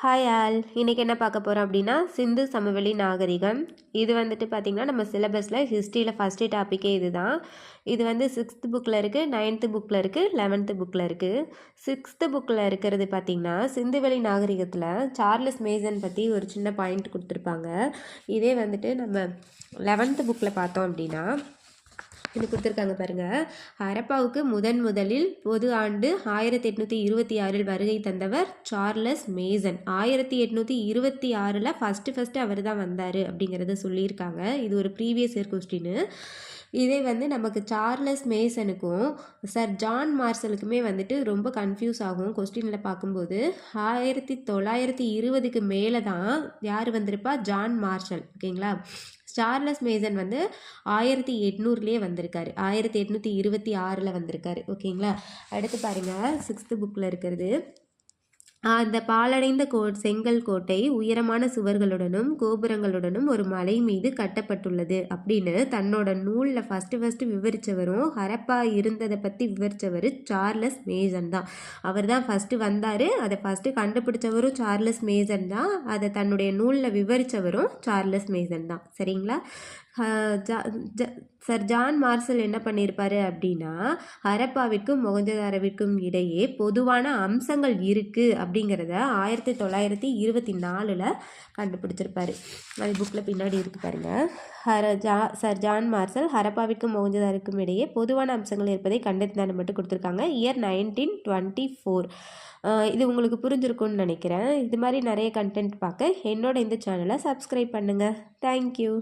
Hi all இன்றைக்கி என்ன பார்க்க போகிறோம் அப்படின்னா சிந்து சமவெளி நாகரிகம். இது வந்துட்டு பார்த்திங்கன்னா நம்ம சிலபஸில் ஹிஸ்ட்ரியில் ஃபஸ்ட்டு டாப்பிக்கே இது தான் இது வந்து சிக்ஸ்த்து புக்கில் இருக்குது நைன்த்து புக்கில் இருக்குது லெவன்த்து புக்கில் இருக்குது சிக்ஸ்த்து புக்கில் இருக்கிறது பார்த்திங்கன்னா சிந்துவெளி நாகரிகத்தில் சார்லஸ் மேசன் பற்றி ஒரு சின்ன பாயிண்ட் கொடுத்துருப்பாங்க. இதே வந்துட்டு நம்ம லெவன்த்து புக்கில் பார்த்தோம் அப்படின்னா இது கொடுத்துருக்காங்க பாருங்கள் ஹரப்பாவுக்கு முதன் முதலில் பொது ஆண்டு ஆயிரத்தி எட்நூற்றி இருபத்தி ஆறில் வருகை தந்தவர் சார்லஸ் மேசன். ஆயிரத்தி எட்நூற்றி இருபத்தி ஆறில் ஃபஸ்ட்டு ஃபஸ்ட்டு அவர் தான் வந்தார் அப்படிங்கிறத சொல்லியிருக்காங்க. இது ஒரு ப்ரீவியஸ் இயர் கொஸ்டின் இதே வந்து நமக்கு சார்லஸ் மேசனுக்கும் சார் ஜான் மார்சலுக்குமே வந்துட்டு ரொம்ப கன்ஃபியூஸ் ஆகும் கொஸ்டினில் பார்க்கும்போது. ஆயிரத்தி தொள்ளாயிரத்தி இருபதுக்கு மேலே தான் யார் வந்திருப்பா? ஜான் மார்ஷல் ஓகேங்களா சார்லஸ் மேசன் வந்து ஆயிரத்தி எட்நூறுலேயே வந்திருக்காரு. ஆயிரத்தி எட்நூற்றி இருபத்தி ஆறில் வந்திருக்காரு ஓகேங்களா அடுத்து பாருங்கள் சிக்ஸ்த்து புக்கில் இருக்கிறது. அந்த பாலடைந்த கோ செங்கல் கோட்டை உயரமான சுவர்களுடனும் கோபுரங்களுடனும் ஒரு மலை மீது கட்டப்பட்டுள்ளது அப்படின்னு தன்னோட நூலில் ஃபஸ்ட்டு ஃபஸ்ட்டு விவரித்தவரும் ஹரப்பா இருந்ததை பற்றி விவரித்தவர் சார்லஸ் மேசன் தான். அவர் தான் ஃபஸ்ட்டு வந்தார். அதை ஃபஸ்ட்டு கண்டுபிடிச்சவரும் சார்லஸ் மேசன் தான். அதை தன்னுடைய நூலில் விவரித்தவரும் சார்லஸ் மேசன் தான். சரிங்களா? சர் ஜான் மார்சல் என்ன பண்ணியிருப்பாரு அப்படின்னா ஹரப்பாவிற்கும் மொகஞ்சதாரவிற்கும் இடையே பொதுவான அம்சங்கள் இருக்குது அப்படிங்கிறத ஆயிரத்தி தொள்ளாயிரத்தி இருபத்தி நாலில் கண்டுபிடிச்சிருப்பாரு. அது புக்கில் பின்னாடி இருக்குது பாருங்கள் ஹர ஜா சர் ஜான் மார்சல் ஹரப்பாவிற்கும் மோகஞ்சதாருக்கும் இடையே பொதுவான அம்சங்கள் இருப்பதை கண்டறிந்தான்னு மட்டும் கொடுத்துருக்காங்க. இயர் நைன்டீன் டுவெண்ட்டி ஃபோர் இது உங்களுக்கு புரிஞ்சிருக்கும்னு நினைக்கிறேன். இது மாதிரி நிறைய கண்டென்ட் பார்க்க என்னோட இந்த சேனலை சப்ஸ்கிரைப் பண்ணுங்கள் தேங்க்யூ